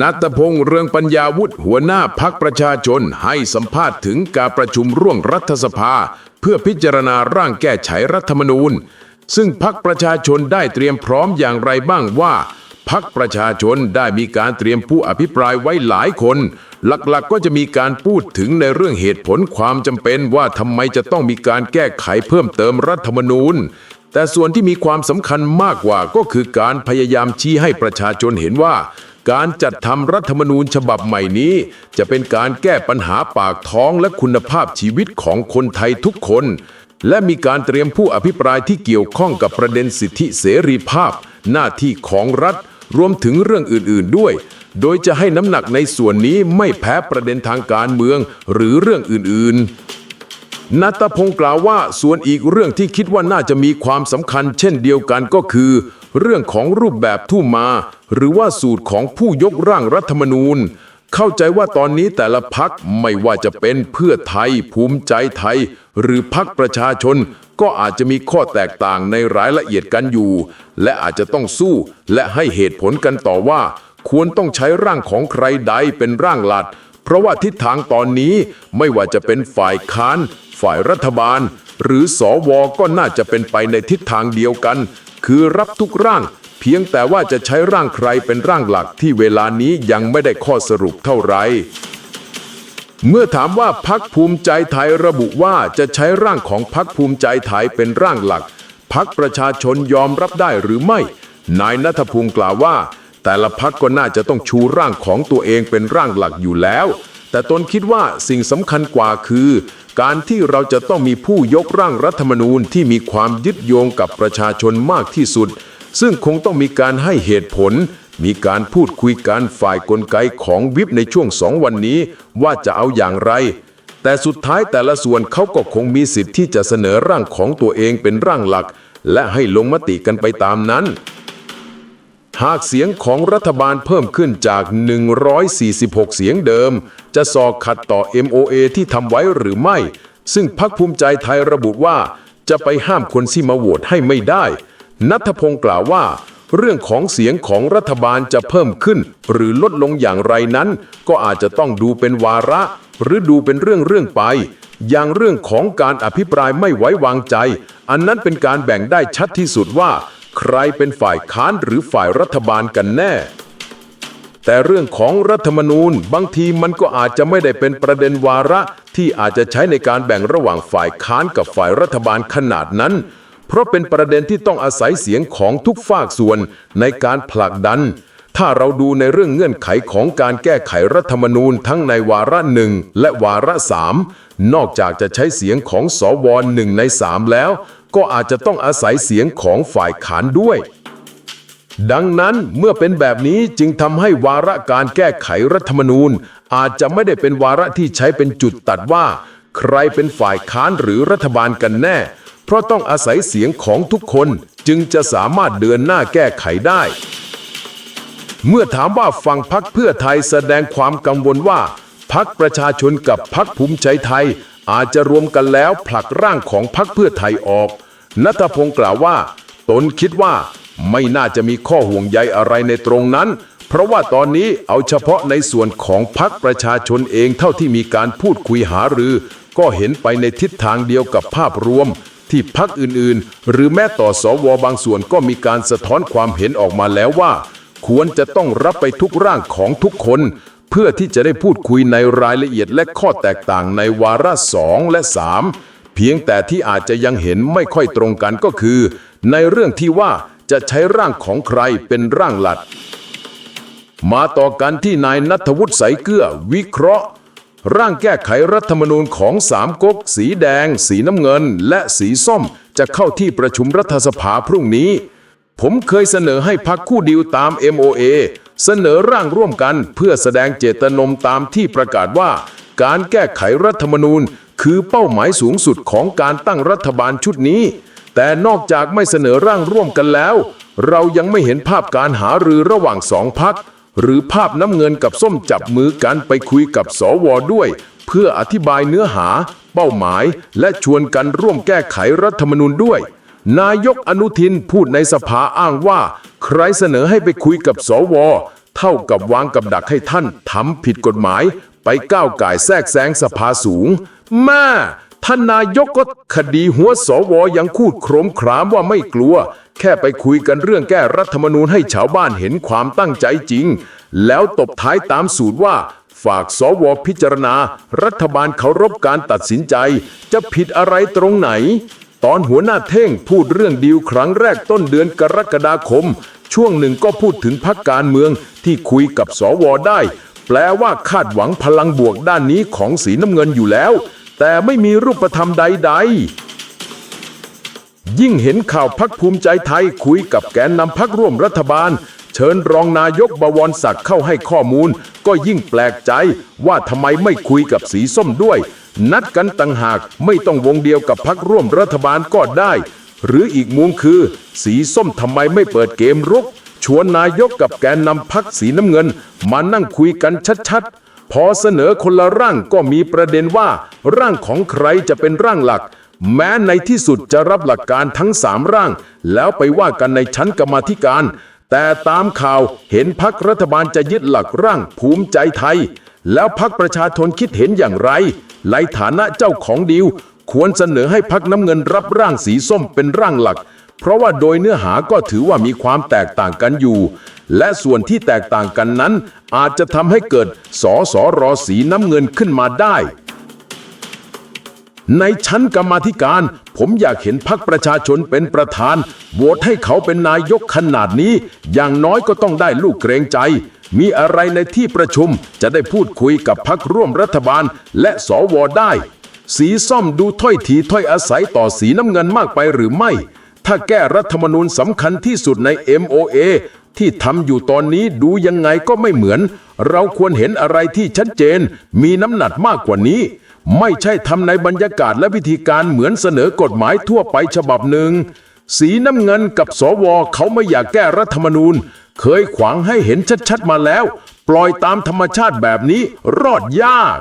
นัตพงษ์เรืองปัญญาวุฒิหัวหน้าพักประชาชนให้สัมภาษณ์ถึงการประชุมร่วมรัฐสภา เพื่อพิจารณาร่างแก้ไขรัฐธรรมนูญ ซึ่งพักประชาชนได้เตรียมพร้อมอย่างไรบ้างว่า พักประชาชนได้มีการเตรียมผู้อภิปรายไว้หลายคน หลักๆก็จะมีการพูดถึงในเรื่องเหตุผลความจำเป็นว่าทำไมจะต้องมีการแก้ไขเพิ่มเติมรัฐธรรมนูญแต่ส่วนที่มีความสำคัญมากกว่าก็คือการพยายามชี้ให้ประชาชนเห็นว่า การจัดทำรัฐธรรมนูญฉบับใหม่นี้ จะเป็นการแก้ปัญหาปากท้องและคุณภาพชีวิตของคนไทยทุกคน และมีการเตรียมผู้อภิปรายที่เกี่ยวข้องกับประเด็นสิทธิเสรีภาพ หน้าที่ของรัฐ รวมถึงเรื่องอื่น ๆ ด้วย โดยจะให้น้ำหนักในส่วนนี้ไม่แพ้ประเด็นทางการเมืองหรือเรื่องอื่น ๆนัตพงศ์กล่าวว่าส่วนอีกเรื่องที่คิดว่าน่าจะมีความสำคัญเช่นเดียวกันก็คือ เรื่องของรูปแบบทู่มา หรือว่าสูตรของผู้ยกร่างรัฐธรรมนูญ เข้าใจว่าตอนนี้แต่ละพักไม่ว่าจะเป็นเพื่อไทยภูมิใจไทย หรือพักประชาชน ก็อาจจะมีข้อแตกต่างในรายละเอียดกันอยู่ และอาจจะต้องสู้ และให้เหตุผลกันต่อว่า ควรต้องใช้ร่างของใครใดเป็นร่างหลักเพราะว่าทิศทางตอนนี้ไม่ว่าจะเป็นฝ่ายค้าน ฝ่ายรัฐบาล หรือสอวก็น่าจะเป็นไปในทิศทางเดียวกัน คือรับทุกร่าง เพียงแต่ว่าจะใช้ร่างใครเป็นร่างหลักที่เวลานี้ยังไม่ได้ข้อสรุปเท่าไหร่เมื่อถามว่าพักภูมิใจไทยระบุว่าจะใช้ร่างของพักภูมิใจไทยเป็นร่างหลัก พักประชาชนยอมรับได้หรือไม่ นายนัทภูมิกล่าวว่า แต่ละพักก็น่าจะต้องชูร่างของตัวเองเป็นร่างหลักอยู่แล้ว แต่ตนคิดว่าสิ่งสำคัญกว่าคือ การที่เราจะต้องมีผู้ยกร่างรัฐธรรมนูญที่มีความยึดโยงกับประชาชนมากที่สุด ซึ่งคงต้องมีการให้เหตุผล มีการพูดคุยกันฝ่ายกลไกของวิปในช่วงสองวันนี้ว่าจะเอาอย่างไร แต่สุดท้ายแต่ละส่วนเขาก็คงมีสิทธิ์ที่จะเสนอร่างของตัวเองเป็นร่างหลัก และให้ลงมติกันไปตามนั้น หากเสียงของรัฐบาลเพิ่มขึ้นจาก 146 เสียงเดิม จะสอกขัดต่อ MOA ที่ทำไว้หรือไม่ ซึ่งพักภูมิใจไทยระบุว่า จะไปห้ามคนที่มาโหวตให้ไม่ได้ นัทพงศ์กล่าวว่า เรื่องของเสียงของรัฐบาลจะเพิ่มขึ้น หรือลดลงอย่างไรนั้น ก็อาจจะต้องดูเป็นวาระ หรือดูเป็นเรื่องเรื่องไป อย่างเรื่องของการอภิปรายไม่ไว้วางใจ อันนั้นเป็นการแบ่งได้ชัดที่สุดว่า ใครเป็นฝ่ายค้านหรือฝ่ายรัฐบาลกันแน่ แต่เรื่องของรัฐธรรมนูญบางทีมันก็อาจจะไม่ได้เป็นประเด็นวาระที่อาจจะใช้ในการแบ่งระหว่างฝ่ายค้านกับฝ่ายรัฐบาลขนาดนั้น เพราะเป็นประเด็นที่ต้องอาศัยเสียงของทุกฝากส่วนในการผลักดัน ถ้าเราดูในเรื่องเงื่อนไขของการแก้ไขรัฐธรรมนูญทั้งในวาระหนึ่งและวาระสามนอกจากจะใช้เสียงของสวหนึ่งในสามแล้ว ก็อาจจะต้องอาศัยเสียงของฝ่ายค้านด้วย ดังนั้นเมื่อเป็นแบบนี้จึงทำให้วาระการแก้ไขรัฐธรรมนูญ อาจจะไม่ได้เป็นวาระที่ใช้เป็นจุดตัดว่า ใครเป็นฝ่ายค้านหรือรัฐบาลกันแน่ เพราะต้องอาศัยเสียงของทุกคนจึงจะสามารถเดินหน้าแก้ไขได้ เมื่อถามว่าฝั่งพักเพื่อไทยแสดงความกังวลว่าพักประชาชนกับพักภูมิใจไทยอาจจะรวมกันแล้วผลักร่างของพักเพื่อไทยออกนัทพงศ์กล่าวว่า ตนคิดว่าไม่น่าจะมีข้อห่วงใยอะไรในตรงนั้น เพราะว่าตอนนี้เอาเฉพาะในส่วนของพักประชาชนเองเท่าที่มีการพูดคุยหารือ ก็เห็นไปในทิศทางเดียวกับภาพรวม ที่พักอื่นๆ หรือแม้ต่อสวบางส่วนก็มีการสะท้อนความเห็นออกมาแล้วว่า ควรจะต้องรับไปทุกร่างของทุกคน เพื่อที่จะได้พูดคุยในรายละเอียดและข้อแตกต่างในวาระสองและสามเพียงแต่ที่อาจจะยังเห็นไม่ค่อยตรงกันก็คือ ในเรื่องที่ว่าจะใช้ร่างของใครเป็นร่างหลัก มาต่อกันที่นายนัทวุฒิใสเกลือวิเคราะห์ ร่างแก้ไขรัฐธรรมนูญของสามก๊กสีแดง สีน้ำเงิน และสีส้ม จะเข้าที่ประชุมรัฐสภาพรุ่งนี้ ผมเคยเสนอให้พักคู่ดีลตาม MOA เสนอร่างร่วมกันเพื่อแสดงเจตนมตามที่ประกาศว่า การแก้ไขรัฐธรรมนูญ คือเป้าหมายสูงสุดของการตั้งรัฐบาลชุดนี้ แต่นอกจากไม่เสนอร่างร่วมกันแล้ว เรายังไม่เห็นภาพการหารือระหว่างสองพักหรือภาพน้ำเงินกับส้มจับมือกันไปคุยกับสวด้วย เพื่ออธิบายเนื้อหา เป้าหมาย และชวนกันร่วมแก้ไขรัฐธรรมนูญด้วย นายกอนุทินพูดในสภาอ้างว่า ใครเสนอให้ไปคุยกับสว เท่ากับวางกับดักให้ท่านทำผิดกฎหมาย ไปก้าวไก่แทรกแซงสภาสูงแม่ท่านนายกก็คดีหัวสวยังคูดโครมครามว่าไม่กลัว แค่ไปคุยกันเรื่องแก้รัฐธรรมนูญให้ชาวบ้านเห็นความตั้งใจจริง แล้วตบท้ายตามสูตรว่า ฝากสวพิจารณา รัฐบาลเคารพการตัดสินใจ จะผิดอะไรตรงไหน ตอนหัวหน้าเท่งพูดเรื่องดีลครั้งแรกต้นเดือนกรกฎาคม ช่วงหนึ่งก็พูดถึงพักการเมืองที่คุยกับสวได้ แปลว่าคาดหวังพลังบวกด้านนี้ของสีน้ำเงินอยู่แล้ว แต่ไม่มีรูปธรรมใด ๆยิ่งเห็นข่าวพักภูมิใจไทยคุยกับแกนนำพักร่วมรัฐบาล เชิญรองนายกบวรศักดิ์เข้าให้ข้อมูล ก็ยิ่งแปลกใจว่าทำไมไม่คุยกับสีส้มด้วย นัดกันต่างหากไม่ต้องวงเดียวกับพักร่วมรัฐบาลก็ได้ หรืออีกมุมคือ สีส้มทำไมไม่เปิดเกมรุก ชวนนายกกับแกนนำพักสีน้ำเงิน มานั่งคุยกันชัดๆ พอเสนอคนละร่างก็มีประเด็นว่า ร่างของใครจะเป็นร่างหลัก แม้ในที่สุดจะรับหลักการทั้งสามร่าง แล้วไปว่ากันในชั้นกรรมธิการ แต่ตามข่าวเห็นพักรัฐบาลจะยึดหลักร่างภูมิใจไทย แล้วพักประชาชนคิดเห็นอย่างไรในฐานะเจ้าของดีลควรเสนอให้พักน้ำเงินรับร่างสีส้มเป็นร่างหลัก เพราะว่าโดยเนื้อหาก็ถือว่ามีความแตกต่างกันอยู่ และส่วนที่แตกต่างกันนั้น อาจจะทำให้เกิดสอสอรอสีน้ำเงินขึ้นมาได้ ในชั้นกรรมาธิการ ผมอยากเห็นพักประชาชนเป็นประธานโหวตให้เขาเป็นนายกขนาดนี้ อย่างน้อยก็ต้องได้ลูกเกรงใจ มีอะไรในที่ประชุมจะได้พูดคุยกับพักร่วมรัฐบาล และสวได้ สีส้มดูถ้อยทีถ้อยอาศัยต่อสีน้ำเงินมากไปหรือไม่ ถ้าแก้รัฐธรรมนูญสำคัญที่สุดใน MOA ที่ทำอยู่ตอนนี้ดูยังไงก็ไม่เหมือน เราควรเห็นอะไรที่ชัดเจน มีน้ำหนักมากกว่านี้ ไม่ใช่ทำในบรรยากาศและวิธีการเหมือนเสนอกฎหมายทั่วไปฉบับหนึ่ง สีน้ำเงินกับสวเขาไม่อยากแก้รัฐธรรมนูญ เคยขวางให้เห็นชัดๆมาแล้ว ปล่อยตามธรรมชาติแบบนี้รอดยาก